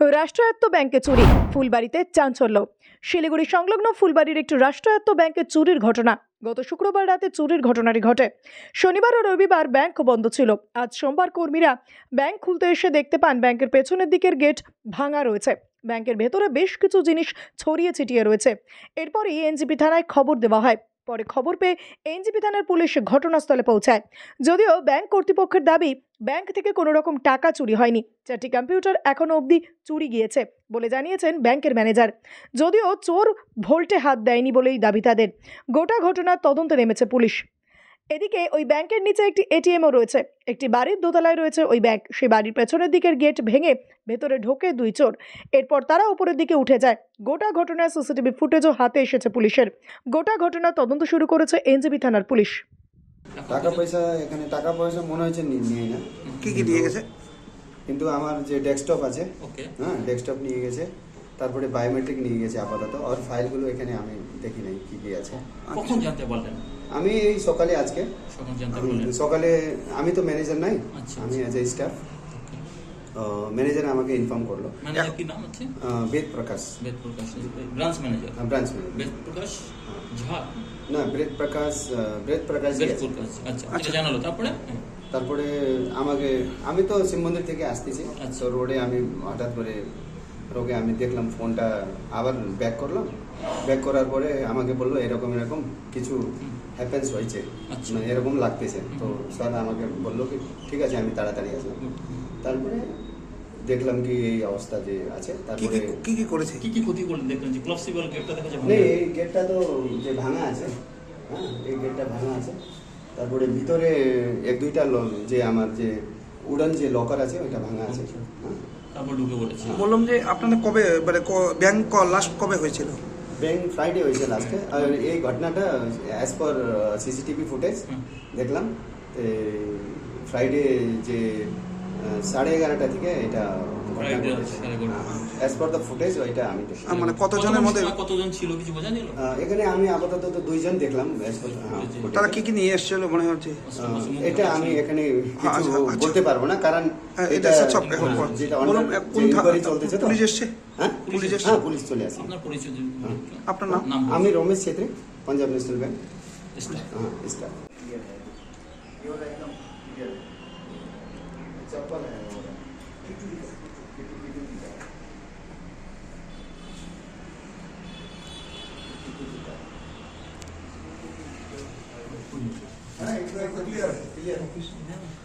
রাষ্ট্রায়ত্ত ব্যাংকে চুরি, ফুলবাড়িতে চাঞ্চল্য। শিলিগুড়ি সংলগ্ন ফুলবাড়ির একটি রাষ্ট্রায়ত্ত ব্যাংকে চুরির ঘটনা। গত শুক্রবার রাতে চুরির ঘটনাটি ঘটে। শনিবার ও রবিবার ব্যাংক বন্ধ ছিল। আজ সোমবার কর্মীরা ব্যাংক খুলতে এসে দেখতে পান ব্যাংকের পেছনের দিকের গেট ভাঙা রয়েছে। ব্যাংকের ভেতরে বেশ কিছু জিনিস ছড়িয়ে ছিটিয়ে রয়েছে। এরপরই এনজিপি থানায় খবর দেওয়া হয়। পরে খবর পেয়ে এনজিপি থানার পুলিশ ঘটনাস্থলে পৌঁছায়। যদিও ব্যাংক কর্তৃপক্ষের দাবি, ব্যাংক থেকে কোনো রকম টাকা চুরি হয়নি। চারটি কম্পিউটার এখনও অবধি চুরি গিয়েছে বলে জানিয়েছেন ব্যাংকের ম্যানেজার। যদিও চোর ভোল্টে হাত দেয়নি বলেই দাবি তাদের। গোটা ঘটনার তদন্তে নেমেছে পুলিশ। এদিকে ওই ব্যাংকের নিচে একটি এটিএমও রয়েছে। একটি বাড়ির দোতলায় রয়েছে ওই ব্যাংক। সেই বাড়ির পেছনের দিকের গেট ভেঙে ভেতরে ঢোকে দুই চোর। এরপর তারা উপরের দিকে উঠে যায়। গোটা ঘটনায় সিসিটিভি ফুটেজও হাতে এসেছে পুলিশের। গোটা ঘটনার তদন্ত শুরু করেছে এনজিবি থানার পুলিশ। টাকা পয়সা এখানে টাকা পয়সা মনে হয়েছে নিয়ে না। কি কি নিয়ে গেছে? কিন্তু আমার যে ডেস্কটপ আছে ওকে। হ্যাঁ ডেস্কটপ নিয়ে গেছে। তারপরে বায়োমেট্রিক নিয়ে গেছে আপাতত। আর ফাইলগুলো এখানে আমি দেখি নাই কি কি আছে। কখন জানতে পারলেন? আমি এই সকালে আজকে। কখন জানতে আমি পারলেন সকালে আমি তো ম্যানেজার নাই আচ্ছা, আমি অ্যাজ এ স্টাফ ম্যানেজার আমাকে ইনফর্ম করল। ম্যানেজার কি নাম আছে আহ, Ved Prakash. Ved Prakash. Branch manager branch manager Ved Prakash? Jha? না বেদ প্রকাশ আহ, বেদ প্রকাশ বেদ আছে। প্রকাশ। আচ্ছা আচ্ছা। এটা জানালো। তারপরে? হ্যাঁ। তারপরে আমাকে আমি তো শিব মন্দির থেকে আসতেছি। আচ্ছা। তো রোডে আমি হঠাৎ করে রোগে আমি দেখলাম ফোনটা আবার ব্যাক করলাম। ব্যাক করার পরে আমাকে বলল এরকম এরকম কিছু হ্যাপেন্স হয়েছে। আচ্ছা। মানে এরকম লাগতেছে। তো। স্যার আমাকে বলল কি ঠিক আছে আমি তাড়াতাড়ি আসলাম তারপরে দেখলাম কি এই অবস্থা যে আছে তারপরে কি কি করেছে? কি কি ক্ষতি করলেন? দেখলেন যে ক্লপসিবল গেটটা দেখা যাবে এই গেটটা তো যে ভাঙা আছে হ্যাঁ এই গেটটা ভাঙা আছে। তারপরে ভিতরে এক দুইটা ল- যে আমার যে উডান যে লকার আছে ওইটা ভাঙা আছে। হ্যাঁ তারপর ঢুকে পড়েছে বললাম যে আপনাদের কবে মানে ব্যাংক লাস্ট কবে হয়েছিল ব্যাংক ফ্রাইডে হয়েছে লাস্টে আর এই ঘটনাটা অ্যাজ পার সিসিটিভি ফুটেজ। দেখলাম ফ্রাইডে যে সাড়ে এগারোটা থেকে এটা। অ্যাজ পার দ্য ফুটেজ ওইটা আমি মানে কতজনের মধ্যে কতজন- ছিল কিছু বোঝা গেল এখানে আমি আপাতত তো দুইজন দেখলাম। তারা কি কি নিয়ে এসেছিল মনে হচ্ছে? এটা আমি এখানে কিছু আচ্ছা, আচ্ছা। বলতে পারব না কারণ হ্যাঁ, এটা সব যেটা চলতেছে তো। পুলিশ এসছে? হ্যাঁ? পুলিশ এসছে? হ্যাঁ পুলিশ চলে আসে। আপনার পরিচয় হ্যাঁ। আপনার নাম? নাম আমি রমেশ ছেত্রী পাঞ্জাব ন্যাশনাল ব্যাংক। হ্যাঁ স্টাফ। 也不怎么样。